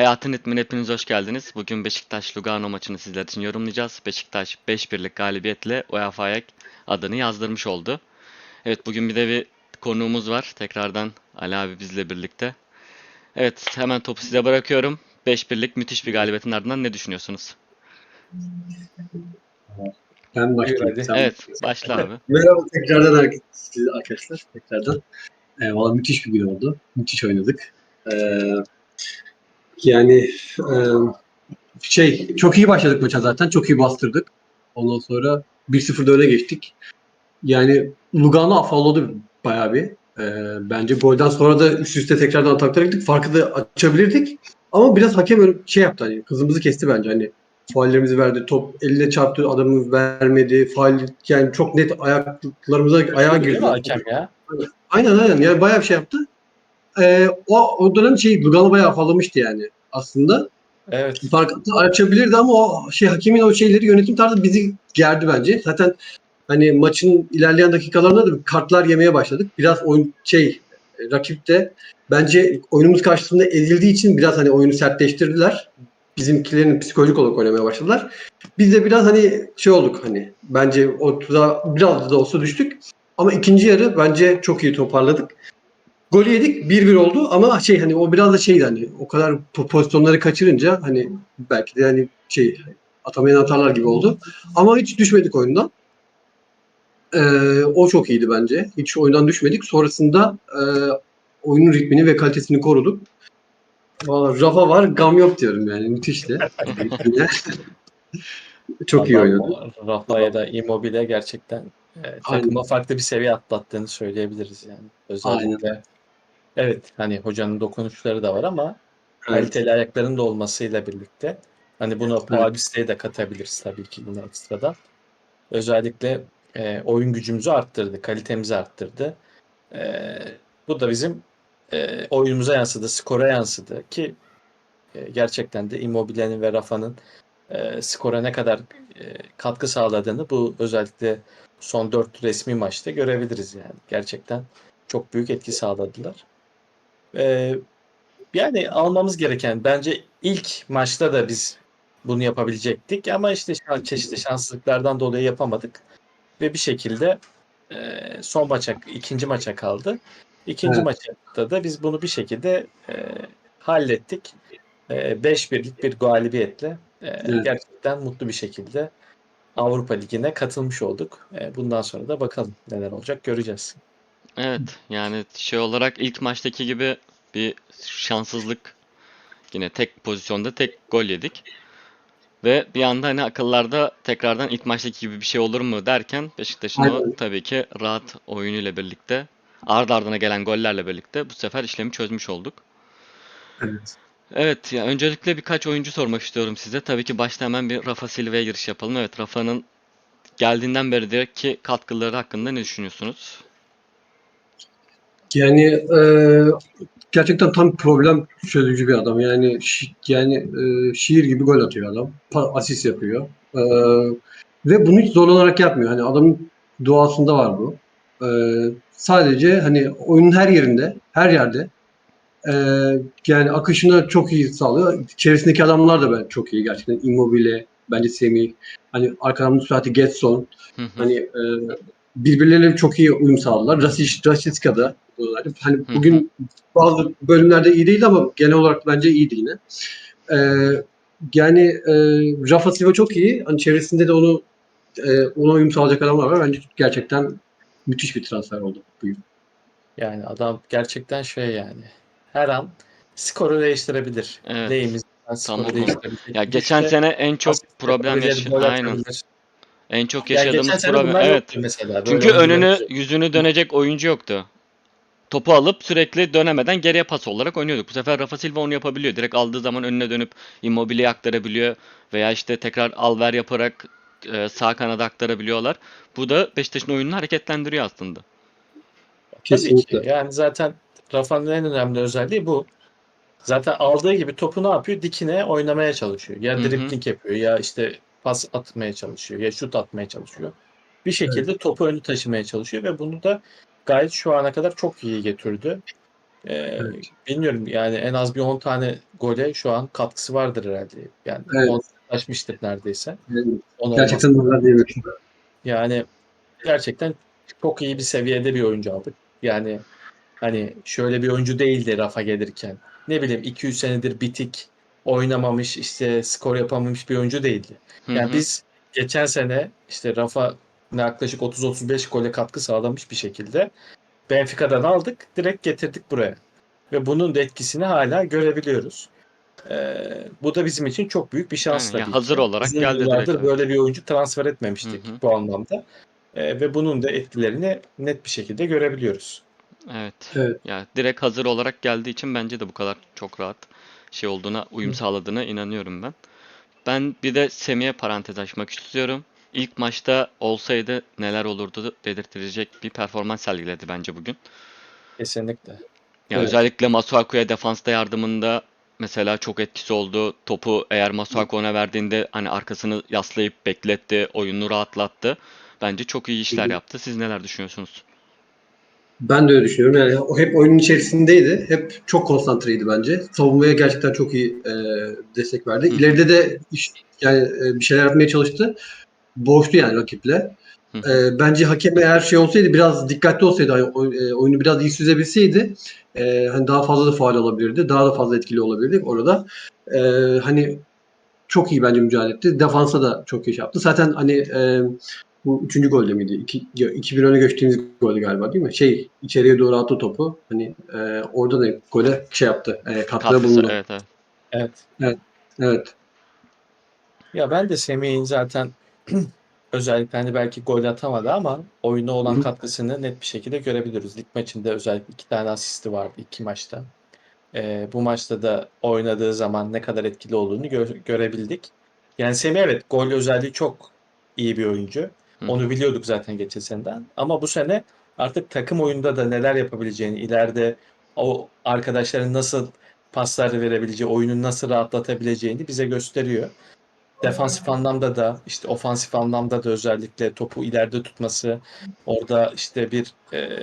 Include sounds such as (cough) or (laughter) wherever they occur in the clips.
Hayatın ritmine hepiniz hoş geldiniz. Bugün Beşiktaş Lugano maçını sizler için yorumlayacağız. Beşiktaş 5-1'lik galibiyetle UEFA'ya adını yazdırmış oldu. Evet bugün bir de bir konuğumuz var. Tekrardan Ali abi bizle birlikte. Evet hemen topu size bırakıyorum. 5-1'lik müthiş bir galibiyetin ardından ne düşünüyorsunuz? Ben başlayayım. Sen Evet başla. başla abi. (laughs) Merhaba tekrardan arkadaşlar. Tekrardan. Ee, Valla müthiş bir gün oldu. Müthiş oynadık. Ee, yani e, şey çok iyi başladık maça zaten. Çok iyi bastırdık. Ondan sonra 1-0'da öne geçtik. Yani Lugano afalladı bayağı bir. Bence golden sonra da üst üste tekrardan ataklara gittik. Farkı da açabilirdik. Ama biraz hakem şey yaptı hani kızımızı kesti bence hani Faullerimizi verdi. Top eline çarptı. Adamı vermedi. Faul yani çok net ayaklarımıza ayağa girdi. hakem ya? Aynen aynen. Yani bayağı bir şey yaptı. Ee, o, o dönem şey Lugano bayağı afallamıştı yani aslında. Evet. Farkı açabilirdi ama o şey hakemin o şeyleri yönetim tarzı bizi gerdi bence. Zaten hani maçın ilerleyen dakikalarında da kartlar yemeye başladık. Biraz oyun şey rakip de bence oyunumuz karşısında ezildiği için biraz hani oyunu sertleştirdiler. Bizimkilerin psikolojik olarak oynamaya başladılar. Biz de biraz hani şey olduk hani bence o tuzağa biraz da olsa düştük. Ama ikinci yarı bence çok iyi toparladık. Golü yedik 1-1 oldu ama şey hani o biraz da şeydi hani o kadar po- pozisyonları kaçırınca hani belki de hani şey atamayan atarlar gibi oldu. Ama hiç düşmedik oyundan. Ee, o çok iyiydi bence. Hiç oyundan düşmedik. Sonrasında e, oyunun ritmini ve kalitesini koruduk. Valla Rafa var, gam yok diyorum yani. Müthişti. (laughs) çok iyi oynadı. Rafa'ya da Immobile gerçekten e, takıma farklı bir seviye atlattığını söyleyebiliriz yani. Özellikle evet hani hocanın dokunuşları da var ama Evet. kaliteli ayaklarının da olmasıyla birlikte hani buna Paul Biste'yi de katabiliriz tabii ki yine ekstradan. Özellikle e, oyun gücümüzü arttırdı, kalitemizi arttırdı. E, bu da bizim e, oyunumuza yansıdı, skora yansıdı ki e, gerçekten de Immobile'nin ve Rafa'nın e, skora ne kadar e, katkı sağladığını bu özellikle son 4 resmi maçta görebiliriz yani. Gerçekten çok büyük etki sağladılar. E, yani almamız gereken bence ilk maçta da biz bunu yapabilecektik ama işte şan- çeşitli şanssızlıklardan dolayı yapamadık ve bir şekilde e, son maça ikinci maça kaldı. İkinci Evet. maçta da biz bunu bir şekilde e, hallettik. E, 5-1'lik bir galibiyetle e, Evet. gerçekten mutlu bir şekilde Avrupa Ligi'ne katılmış olduk. E, bundan sonra da bakalım neler olacak göreceğiz. Evet yani şey olarak ilk maçtaki gibi bir şanssızlık yine tek pozisyonda tek gol yedik. Ve bir anda hani akıllarda tekrardan ilk maçtaki gibi bir şey olur mu derken Beşiktaş'ın o tabii ki rahat oyunuyla birlikte ard ardına gelen gollerle birlikte bu sefer işlemi çözmüş olduk. Evet. Evet ya öncelikle birkaç oyuncu sormak istiyorum size. Tabii ki başta hemen bir Rafa Silva'ya giriş yapalım. Evet Rafa'nın geldiğinden beri ki katkıları hakkında ne düşünüyorsunuz? Yani e, gerçekten tam problem çözücü bir adam. Yani şi- yani e, şiir gibi gol atıyor adam. Asist yapıyor. E, ve bunu hiç zorlanarak yapmıyor. Hani adamın doğasında var bu. E, sadece hani oyunun her yerinde, her yerde e, yani akışını çok iyi sağlıyor. Çevresindeki adamlar da ben çok iyi gerçekten. Immobile, bence Semih, hani arkadan Musrati, Getson. Hani e, birbirleriyle çok iyi uyum sağladılar. Rasic, Rashica da hani Hı hı. bugün bazı bölümlerde iyi değildi ama genel olarak bence iyiydi yine. E, yani e, Rafa Silva çok iyi. Hani çevresinde de onu e, ona uyum sağlayacak adamlar var. Bence gerçekten müthiş bir transfer oldu bu yıl. Yani adam gerçekten şey yani her an skoru değiştirebilir. Evet. Lehimizden skoru değiştirebilir. Ya geçen Güçte sene en çok problem yapabilir, yaş gol aynen. atabilir. En çok geçen yaşadığımız sene problem bunlar evet. yoktu mesela. Böyle Çünkü oyuncular önünü yoktu. yüzünü dönecek oyuncu yoktu. Topu alıp sürekli dönemeden geriye pas olarak oynuyorduk. Bu sefer Rafa Silva onu yapabiliyor. Direkt aldığı zaman önüne dönüp Immobile'ye aktarabiliyor veya işte tekrar alver yaparak e, sağ kanada aktarabiliyorlar. Bu da Beşiktaş'ın oyununu hareketlendiriyor aslında. Tabii Kesinlikle. Yani zaten Rafa'nın en önemli özelliği bu. Zaten aldığı gibi topu ne yapıyor? Dikine oynamaya çalışıyor. Ya Hı dribling yapıyor ya işte pas atmaya çalışıyor ya şut atmaya çalışıyor. Bir şekilde topu önü taşımaya çalışıyor ve bunu da gayet şu ana kadar çok iyi getirdi. Ee, Evet. bilmiyorum yani en az bir 10 tane gole şu an katkısı vardır herhalde. Yani Evet. 10 ulaşmıştır neredeyse. 10 gerçekten bunlar diyebilirim. Yani gerçekten çok iyi bir seviyede bir oyuncu aldık. Yani hani şöyle bir oyuncu değildi Rafa gelirken. Ne bileyim 200 senedir bitik oynamamış işte skor yapamamış bir oyuncu değildi. Hı Yani hı. biz geçen sene işte Rafa yaklaşık 30-35 gole katkı sağlamış bir şekilde Benfica'dan aldık direkt getirdik buraya. Ve bunun da etkisini hala görebiliyoruz. Ee, bu da bizim için çok büyük bir şans Aynen, ya tabii hazır ki. olarak Uzun geldi yıllardır direkt, böyle bir oyuncu transfer etmemiştik Hı hı. bu anlamda. Ee, ve bunun da etkilerini net bir şekilde görebiliyoruz. Evet. Evet. Ya direkt hazır olarak geldiği için bence de bu kadar çok rahat şey olduğuna, uyum sağladığına inanıyorum ben. Ben bir de Semih'e parantez açmak istiyorum. İlk maçta olsaydı neler olurdu dedirtilecek bir performans sergiledi bence bugün. Kesinlikle. Ya Evet. özellikle Masuaku'ya defansta yardımında mesela çok etkisi oldu. Topu eğer Masuaku ona verdiğinde hani arkasını yaslayıp bekletti, oyunu rahatlattı. Bence çok iyi işler yaptı. Siz neler düşünüyorsunuz? Ben de öyle düşünüyorum. Yani o hep oyunun içerisindeydi. Hep çok konsantreydi bence. Savunmaya gerçekten çok iyi e, destek verdi. Hı. İleride de iş, yani e, bir şeyler yapmaya çalıştı. Boğuştu yani rakiple. E, bence hakem eğer şey olsaydı biraz dikkatli olsaydı hani, oy- oyunu biraz iyi süzebilseydi e, hani daha fazla da faal olabilirdi. Daha da fazla etkili olabilirdik orada. E, hani çok iyi bence mücadele etti. Defansa da çok iyi şey yaptı. Zaten hani e, bu üçüncü golde miydi? 2 2-1 öne geçtiğimiz golde galiba değil mi? Şey içeriye doğru attı topu. Hani e, orada da gole şey yaptı. E, katkıda bulundu. evet evet. Evet. Evet. Ya ben de Semih'in zaten (clears throat) özellikle hani belki gol atamadı ama oyuna olan Hı katkısını net bir şekilde görebiliyoruz. Lig maçında özellikle iki tane asisti vardı iki maçta. Ee, bu maçta da oynadığı zaman ne kadar etkili olduğunu gö- görebildik. Yani Semih evet gol özelliği çok iyi bir oyuncu. Hı. Onu biliyorduk zaten geçen seneden. Ama bu sene artık takım oyunda da neler yapabileceğini, ileride o arkadaşların nasıl paslar verebileceği, oyunu nasıl rahatlatabileceğini bize gösteriyor. Defansif anlamda da işte ofansif anlamda da özellikle topu ileride tutması orada işte bir e,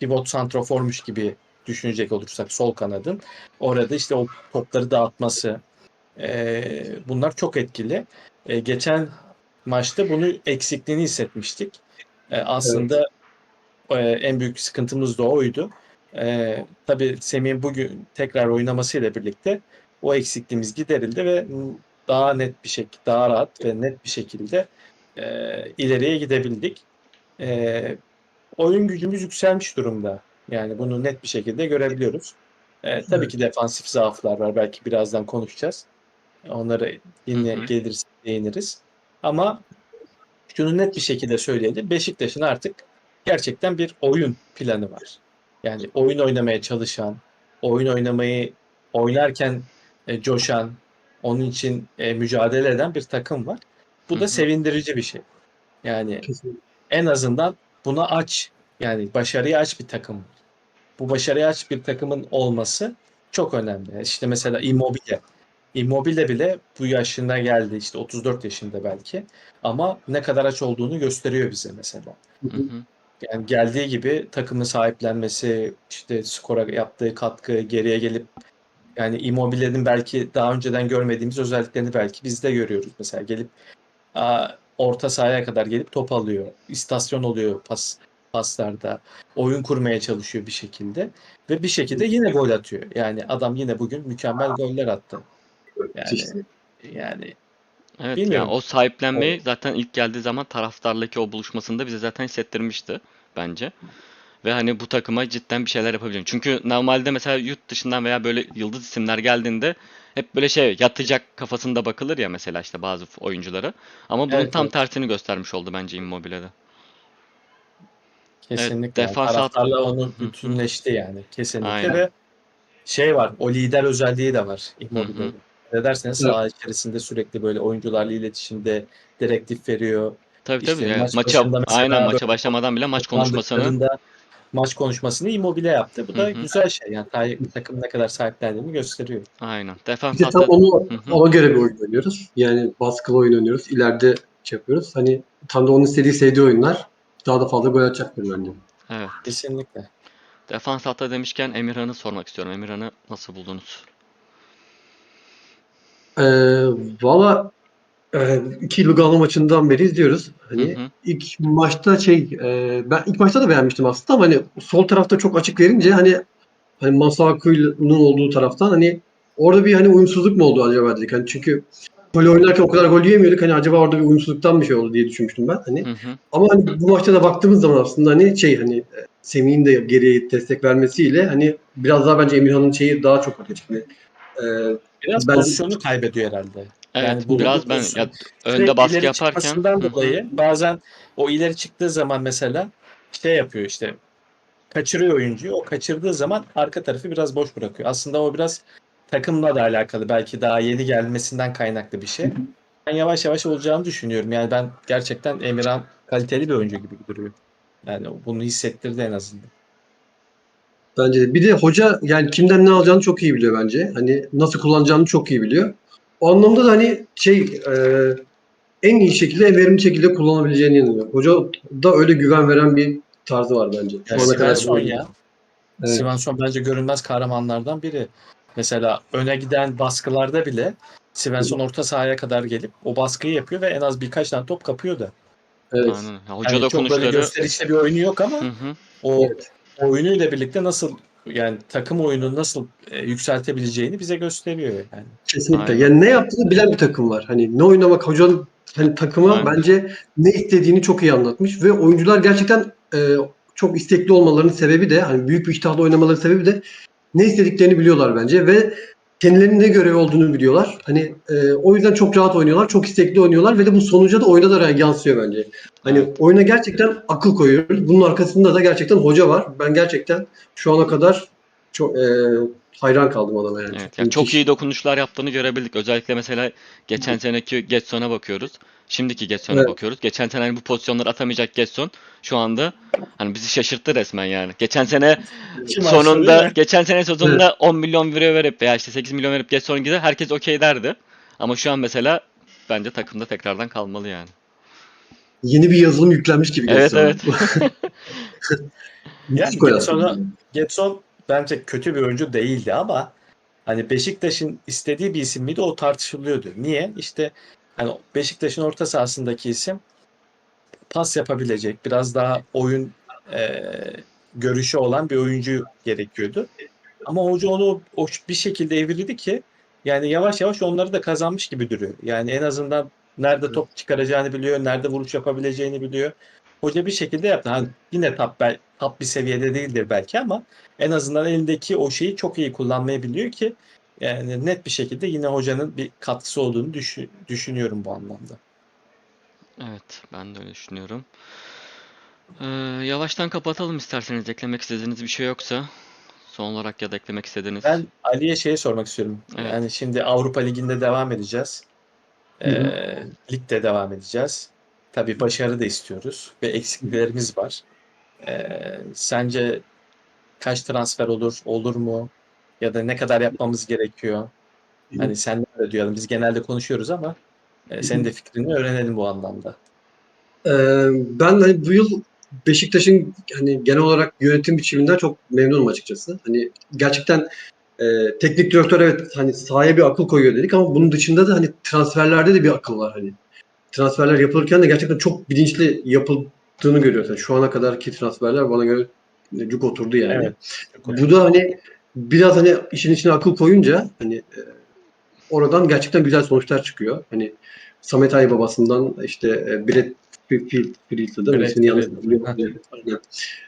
pivot santroformuş gibi düşünecek olursak sol kanadın orada işte o topları dağıtması e, bunlar çok etkili. E, geçen maçta bunu eksikliğini hissetmiştik. E, aslında e, en büyük sıkıntımız da oydu. E, tabii Semih'in bugün tekrar oynamasıyla birlikte o eksikliğimiz giderildi ve daha net bir şekilde, daha rahat ve net bir şekilde e, ileriye gidebildik. E, oyun gücümüz yükselmiş durumda. Yani bunu net bir şekilde görebiliyoruz. E, tabii Evet. ki defansif zaaflar var. Belki birazdan konuşacağız. Onları yine geliriz, değiniriz. Ama şunu net bir şekilde söyleyelim. Beşiktaş'ın artık gerçekten bir oyun planı var. Yani oyun oynamaya çalışan, oyun oynamayı oynarken e, coşan, onun için e, mücadele eden bir takım var. Bu da sevindirici bir şey. Yani Kesinlikle. en azından buna aç, yani başarıya aç bir takım. Bu başarıya aç bir takımın olması çok önemli. İşte mesela Immobile. Immobile bile bu yaşına geldi. işte 34 yaşında belki. Ama ne kadar aç olduğunu gösteriyor bize mesela. Hı Hı. Yani geldiği gibi takımı sahiplenmesi, işte skora yaptığı katkı, geriye gelip yani Immobile'nin belki daha önceden görmediğimiz özelliklerini belki biz de görüyoruz. Mesela gelip aa, orta sahaya kadar gelip top alıyor. İstasyon oluyor pas paslarda. Oyun kurmaya çalışıyor bir şekilde ve bir şekilde yine gol atıyor. Yani adam yine bugün mükemmel goller attı. Yani İşte. yani Evet yani bilmiyorum. o O sahiplenmeyi zaten ilk geldiği zaman taraftarla o buluşmasında bize zaten hissettirmişti bence. Ve hani bu takıma cidden bir şeyler yapabilirim. Çünkü normalde mesela yurt dışından veya böyle yıldız isimler geldiğinde hep böyle şey yatacak kafasında bakılır ya mesela işte bazı oyunculara. Ama bunun evet tam evet tersini göstermiş oldu bence Immobile'de. Evet kesinlikle yani defans taraftarla onu bütünleşti yani kesinlikle Aynen. ve şey var o lider özelliği de var. Immobile'de. Ne derseniz Evet. saha içerisinde sürekli böyle oyuncularla iletişimde direktif veriyor. Tabii tabii İşte yani maç maça aynen maça başlamadan bile maç konuşmasını maç konuşmasını Immobile yaptı. Bu da hı. güzel şey. Yani takım ne kadar sahiplendiğini gösteriyor. Aynen. Defans de tam hattı onu ona göre bir oyun oynuyoruz. Yani baskılı oyun oynuyoruz. İleride şey yapıyoruz. Hani tam da onun istediği sevdiği oyunlar daha da fazla gol atacaktır bence. Evet. Kesinlikle. defans hatta demişken Emirhan'ı sormak istiyorum. Emirhan'ı nasıl buldunuz? Ee, Valla e, iki Lugano maçından beri izliyoruz. Hani Hı hı. ilk maçta şey e, ben ilk maçta da beğenmiştim aslında ama hani sol tarafta çok açık verince hani hani Masuaku'nun olduğu taraftan hani orada bir hani uyumsuzluk mu oldu acaba dedik. Hani çünkü böyle oynarken o kadar gol yiyemiyorduk. Hani acaba orada bir uyumsuzluktan bir şey oldu diye düşünmüştüm ben. Hani Hı hı. ama hani bu maçta da baktığımız zaman aslında hani şey hani e, Semih'in de geriye destek vermesiyle hani biraz daha bence Emirhan'ın şeyi daha çok ortaya çıktı. Ee, Biraz Ben- pozisyonu kaybediyor herhalde. Evet, Yani bu- biraz bu ben ya, önde baskı yaparken Hı dolayı bazen o ileri çıktığı zaman mesela şey yapıyor işte kaçırıyor oyuncuyu. O kaçırdığı zaman arka tarafı biraz boş bırakıyor. Aslında o biraz takımla da alakalı. Belki daha yeni gelmesinden kaynaklı bir şey. Ben yavaş yavaş olacağını düşünüyorum. Yani ben gerçekten Emirhan kaliteli bir oyuncu gibi duruyor. Yani bunu hissettirdi en azından. Bence de. Bir de hoca yani kimden ne alacağını çok iyi biliyor bence. Hani nasıl kullanacağını çok iyi biliyor. O anlamda da hani şey e, en iyi şekilde, en verimli şekilde kullanabileceğini inanıyorum. Hoca da öyle güven veren bir tarzı var bence. Şu ana kadar Svensson böyle. ya. Evet. Svensson bence görünmez kahramanlardan biri. Mesela öne giden baskılarda bile Svensson orta sahaya kadar gelip o baskıyı yapıyor ve en az birkaç tane top kapıyor da. Evet. Aynen. Ya, hoca Yani çok böyle dokunuşları gösterişli bir oyunu yok ama Hı hı. o Evet. Oyunuyla birlikte nasıl yani takım oyunu nasıl e, yükseltebileceğini bize gösteriyor yani. Kesinlikle. Aynen. Yani ne yaptığını bilen bir takım var. Hani ne oynamak hocanın hani takıma Aynen. bence ne istediğini çok iyi anlatmış ve oyuncular gerçekten e, çok istekli olmalarının sebebi de hani büyük bir iştahla oynamaları sebebi de ne istediklerini biliyorlar bence ve kendilerinin ne görevi olduğunu biliyorlar. Hani e, o yüzden çok rahat oynuyorlar, çok istekli oynuyorlar ve de bu sonuca da oyuna da yansıyor bence. Hani oyuna gerçekten akıl koyuyoruz. Bunun arkasında da gerçekten hoca var. Ben gerçekten şu ana kadar çok e, hayran kaldım adama yani. Evet, ya çok iyi dokunuşlar yaptığını görebildik. Özellikle mesela geçen seneki Getson'a bakıyoruz. Şimdiki Getson'a Evet. bakıyoruz. Geçen sene hani bu pozisyonları atamayacak Getson şu anda hani bizi şaşırttı resmen yani. Geçen sene sonunda geçen sene sonunda 10 milyon euro verip veya işte 8 milyon verip Getson gider herkes okey derdi. Ama şu an mesela bence takımda tekrardan kalmalı yani. Yeni bir yazılım yüklenmiş gibi Evet, Getson'a. evet. (laughs) (laughs) Müthiş Yani Getson'a-. Getson bence kötü bir oyuncu değildi ama hani Beşiktaş'ın istediği bir isim miydi o tartışılıyordu. Niye? İşte hani Beşiktaş'ın orta sahasındaki isim pas yapabilecek, biraz daha oyun e, görüşü olan bir oyuncu gerekiyordu. Ama hoca onu o bir şekilde evirdi ki yani yavaş yavaş onları da kazanmış gibi duruyor. Yani en azından nerede top çıkaracağını biliyor, nerede vuruş yapabileceğini biliyor. Hoca bir şekilde yaptı. Hani yine top, bel- bir seviyede değildir belki ama en azından elindeki o şeyi çok iyi kullanmayı biliyor ki yani net bir şekilde yine hocanın bir katkısı olduğunu düşü- düşünüyorum bu anlamda. Evet, ben de öyle düşünüyorum. Ee, yavaştan kapatalım isterseniz eklemek istediğiniz bir şey yoksa. Son olarak ya da eklemek istediğiniz. Ben Ali'ye şey sormak istiyorum. Evet. Yani şimdi Avrupa Ligi'nde devam edeceğiz. Ee, ligde devam edeceğiz. Tabii başarı da istiyoruz ve eksiklerimiz var. Ee, sence kaç transfer olur, olur mu? Ya da ne kadar yapmamız gerekiyor? Hani sen de duyalım. Biz genelde konuşuyoruz ama e, senin de fikrini öğrenelim bu anlamda. Ee, ben hani bu yıl Beşiktaş'ın hani genel olarak yönetim biçiminden çok memnunum açıkçası. Hani gerçekten e, teknik direktör evet hani sahaya bir akıl koyuyor dedik ama bunun dışında da hani transferlerde de bir akıl var hani. Transferler yapılırken de gerçekten çok bilinçli yapıldığını görüyoruz. Yani şu ana kadarki transferler bana göre cuk oturdu yani. Evet. Bu da hani biraz hani işin içine akıl koyunca hani e, oradan gerçekten güzel sonuçlar çıkıyor. Hani Samet Ay babasından işte e, Brett İsmini yanlış Friedel. hatırlıyorum.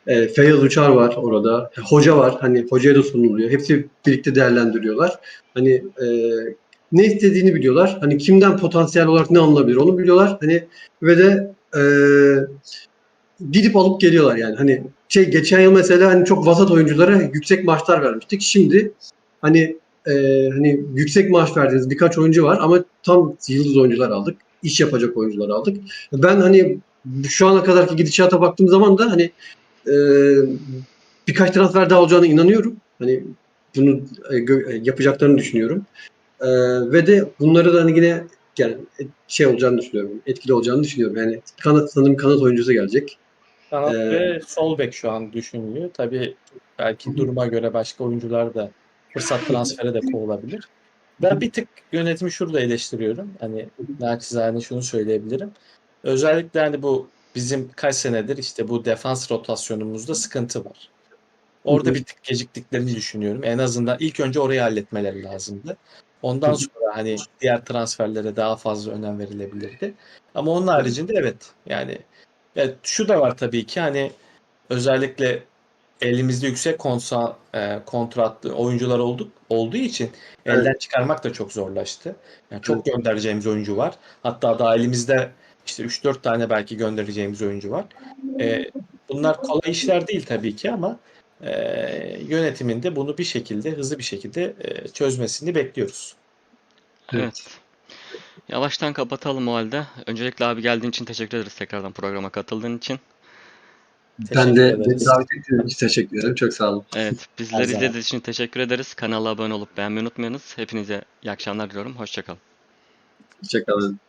Evet. E, Feyyaz Uçar var orada. Hoca var. Hani hocaya da sunuluyor. Hepsi birlikte değerlendiriyorlar. Hani e, ne istediğini biliyorlar. Hani kimden potansiyel olarak ne alınabilir onu biliyorlar. Hani ve de e, gidip alıp geliyorlar yani. Hani şey geçen yıl mesela hani çok vasat oyunculara yüksek maaşlar vermiştik. Şimdi hani e, hani yüksek maaş verdiğiniz birkaç oyuncu var ama tam yıldız oyuncular aldık. İş yapacak oyuncular aldık. Ben hani şu ana kadarki gidişata baktığım zaman da hani e, birkaç transfer daha olacağına inanıyorum. Hani bunu e, e, yapacaklarını düşünüyorum. E, ve de bunları da hani yine yani şey olacağını düşünüyorum. Etkili olacağını düşünüyorum. Yani kanat sanırım kanat oyuncusu gelecek. Kanat Ee, ve sol bek şu an düşünülüyor. Tabii belki duruma göre başka oyuncular da fırsat transferi de kovulabilir. Ben bir tık yönetimi şurada eleştiriyorum. Hani naçizane şunu söyleyebilirim. Özellikle hani bu bizim kaç senedir işte bu defans rotasyonumuzda sıkıntı var. Orada bir tık geciktiklerini düşünüyorum. En azından ilk önce orayı halletmeleri lazımdı. Ondan sonra hani diğer transferlere daha fazla önem verilebilirdi. Ama onun haricinde evet yani evet, şu da var tabii ki hani özellikle elimizde yüksek konsa, e, kontratlı oyuncular olduk olduğu için Evet. elden çıkarmak da çok zorlaştı. Yani çok göndereceğimiz oyuncu var. Hatta daha elimizde işte 3-4 tane belki göndereceğimiz oyuncu var. E, bunlar kolay işler değil tabii ki ama e, yönetiminde bunu bir şekilde hızlı bir şekilde e, çözmesini bekliyoruz. Evet. Yavaştan kapatalım o halde. Öncelikle abi geldiğin için teşekkür ederiz tekrardan programa katıldığın için. Ben de beni davet ettiğiniz için teşekkür ederim. Çok sağ olun. Evet, (laughs) bizleri izlediğiniz için teşekkür ederiz. Kanala abone olup beğenmeyi unutmayınız. Hepinize iyi akşamlar diliyorum. Hoşçakalın. Hoşçakalın.